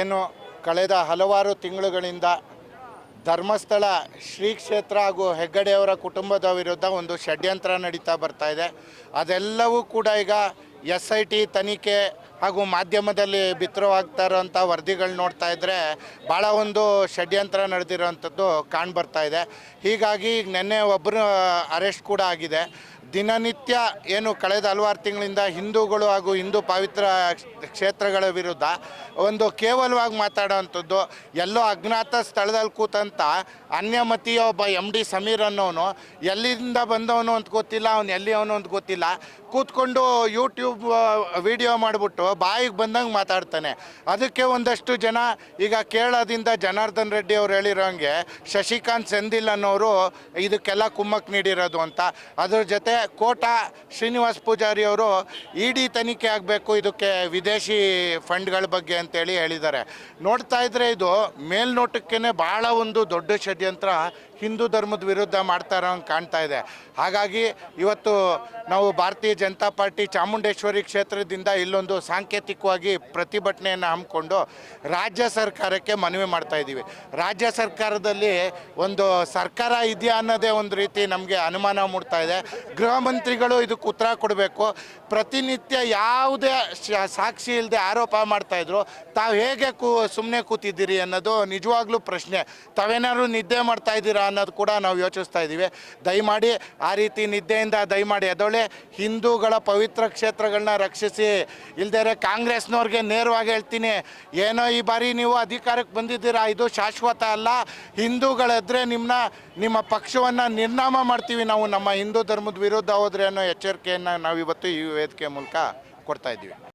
ಏನು ಕಳೆದ ಹಲವಾರು ತಿಂಗಳುಗಳಿಂದ ಧರ್ಮಸ್ಥಳ, ಶ್ರೀ ಕ್ಷೇತ್ರ ಹಾಗೂ ಹೆಗ್ಗಡೆಯವರ ಕುಟುಂಬದ ವಿರುದ್ಧ ಒಂದು ಷಡ್ಯಂತ್ರ ನಡೀತಾ ಬರ್ತಾ ಇದೆ. ಅದೆಲ್ಲವೂ ಕೂಡ ಈಗ ಎಸ್ ಐ ಟಿ ತನಿಖೆ ಹಾಗೂ ಮಾಧ್ಯಮದಲ್ಲಿ ಬಿತ್ತರವಾಗ್ತಾ ಇರೋಂಥ ವರದಿಗಳು ನೋಡ್ತಾ ಇದ್ದರೆ ಭಾಳ ಒಂದು ಷಡ್ಯಂತ್ರ ನಡೆದಿರೋವಂಥದ್ದು ಕಾಣ್ಬರ್ತಾ ಇದೆ. ಹೀಗಾಗಿ ಈಗ ನಿನ್ನೆ ಒಬ್ಬರು ಅರೆಸ್ಟ್ ಕೂಡ ಆಗಿದೆ. ದಿನನಿತ್ಯ ಏನು ಕಳೆದ ಹಲವಾರು ತಿಂಗಳಿಂದ ಹಿಂದೂಗಳು ಹಾಗೂ ಹಿಂದೂ ಪವಿತ್ರ ಕ್ಷೇತ್ರಗಳ ವಿರುದ್ಧ ಒಂದು ಕೇವಲವಾಗಿ ಮಾತಾಡೋವಂಥದ್ದು, ಎಲ್ಲೋ ಅಜ್ಞಾತ ಸ್ಥಳದಲ್ಲಿ ಕೂತಂತ ಅನ್ಯಮತಿಯ ಒಬ್ಬ ಎಂ ಡಿ ಸಮೀರ್ ಅನ್ನೋನು ಎಲ್ಲಿಂದ ಬಂದವನು ಅಂತ ಗೊತ್ತಿಲ್ಲ, ಅವ್ನು ಎಲ್ಲಿ ಅವನು ಅಂತ ಗೊತ್ತಿಲ್ಲ. ಕೂತ್ಕೊಂಡು ಯೂಟ್ಯೂಬ್ ವಿಡಿಯೋ ಮಾಡಿಬಿಟ್ಟು ಬಾಯಿಗೆ ಬಂದಂಗೆ ಮಾತಾಡ್ತಾನೆ. ಅದಕ್ಕೆ ಒಂದಷ್ಟು ಜನ ಈಗ ಕೇರಳದಿಂದ ಜನಾರ್ದನ್ ರೆಡ್ಡಿ ಅವ್ರು ಹೇಳಿರೋಂಗೆ ಶಶಿಕಾಂತ್ ಸೆಂದಿಲ್ ಅನ್ನೋರು ಇದಕ್ಕೆಲ್ಲ ಕುಮ್ಮಕ್ಕೆ ನೀಡಿರೋದು ಅಂತ. ಅದ್ರ ಜೊತೆ ಕೋಟ ಶ್ರೀನಿವಾಸ್ ಪೂಜಾರಿ ಅವರು ಇಡಿ ತನಿಖೆ ಆಗಬೇಕು, ಇದಕ್ಕೆ ವಿದೇಶಿ ಫಂಡ್ಗಳ ಬಗ್ಗೆ ಅಂತೇಳಿ ಹೇಳಿದ್ದಾರೆ. ನೋಡ್ತಾ ಇದ್ರೆ ಇದು ಮೇಲ್ನೋಟಕ್ಕೇ ಭಾಳ ಒಂದು ದೊಡ್ಡ ಷಡ್ಯಂತ್ರ ಹಿಂದೂ ಧರ್ಮದ ವಿರುದ್ಧ ಮಾಡ್ತಾ ಇರೋಂಗೆ ಕಾಣ್ತಾ ಇದೆ. ಹಾಗಾಗಿ ಇವತ್ತು ನಾವು ಭಾರತೀಯ ಜನತಾ ಪಾರ್ಟಿ ಚಾಮುಂಡೇಶ್ವರಿ ಕ್ಷೇತ್ರದಿಂದ ಇಲ್ಲೊಂದು ಸಾಂಕೇತಿಕವಾಗಿ ಪ್ರತಿಭಟನೆಯನ್ನು ಹಮ್ಮಿಕೊಂಡು ರಾಜ್ಯ ಸರ್ಕಾರಕ್ಕೆ ಮನವಿ ಮಾಡ್ತಾ ಇದ್ದೀವಿ. ರಾಜ್ಯ ಸರ್ಕಾರದಲ್ಲಿ ಒಂದು ಸರ್ಕಾರ ಇದೆಯಾ ಅನ್ನೋದೇ ಒಂದು ರೀತಿ ನಮಗೆ ಅನುಮಾನ ಮೂಡ್ತಾ ಇದೆ. ಗೃಹ ಮಂತ್ರಿಗಳು ಇದಕ್ಕೆ ಉತ್ತರ ಕೊಡಬೇಕು. ಪ್ರತಿನಿತ್ಯ ಯಾವುದೇ ಸಾಕ್ಷಿ ಇಲ್ಲದೆ ಆರೋಪ ಮಾಡ್ತಾ ಇದ್ರು. ತಾವು ಹೇಗೆ ಕೂ ಸುಮ್ಮನೆ ಕೂತಿದ್ದೀರಿ ಅನ್ನೋದು ನಿಜವಾಗ್ಲೂ ಪ್ರಶ್ನೆ. ತಾವೇನಾದ್ರು ನಿದ್ದೆ ಮಾಡ್ತಾ ಇದ್ದೀರಾ ಅನ್ನೋದು ಕೂಡ ನಾವು ಯೋಚಿಸ್ತಾ ಇದ್ದೀವಿ. ದಯಮಾಡಿ ಆ ರೀತಿ ನಿದ್ದೆಯಿಂದ ದಯಮಾಡಿ ಅದೊಳೆ ಹಿಂದೂಗಳ ಪವಿತ್ರ ಕ್ಷೇತ್ರಗಳನ್ನ ರಕ್ಷಿಸಿ. ಇಲ್ದೇ ಕಾಂಗ್ರೆಸ್ನವ್ರಿಗೆ ನೇರವಾಗಿ ಹೇಳ್ತೀನಿ. ಏನೋ ಈ ಬಾರಿ ನೀವು ಅಧಿಕಾರಕ್ಕೆ ಬಂದಿದ್ದೀರಾ, ಇದು ಶಾಶ್ವತ ಅಲ್ಲ. ಹಿಂದೂಗಳದ್ರೆ ನಿಮ್ಮನ್ನ ನಿಮ್ಮ ಪಕ್ಷವನ್ನು ನಿರ್ನಾಮ ಮಾಡ್ತೀವಿ ನಾವು ನಮ್ಮ ಹಿಂದೂ ಧರ್ಮದ ವಿರುದ್ಧ. ಹೋದ್ರೆ ಅನ್ನೋ ಎಚ್ಚರಿಕೆಯನ್ನು ನಾವು ಇವತ್ತು ಈ ವೇದಿಕೆ ಮೂಲಕ ಕೊಡ್ತಾ ಇದ್ದೀವಿ.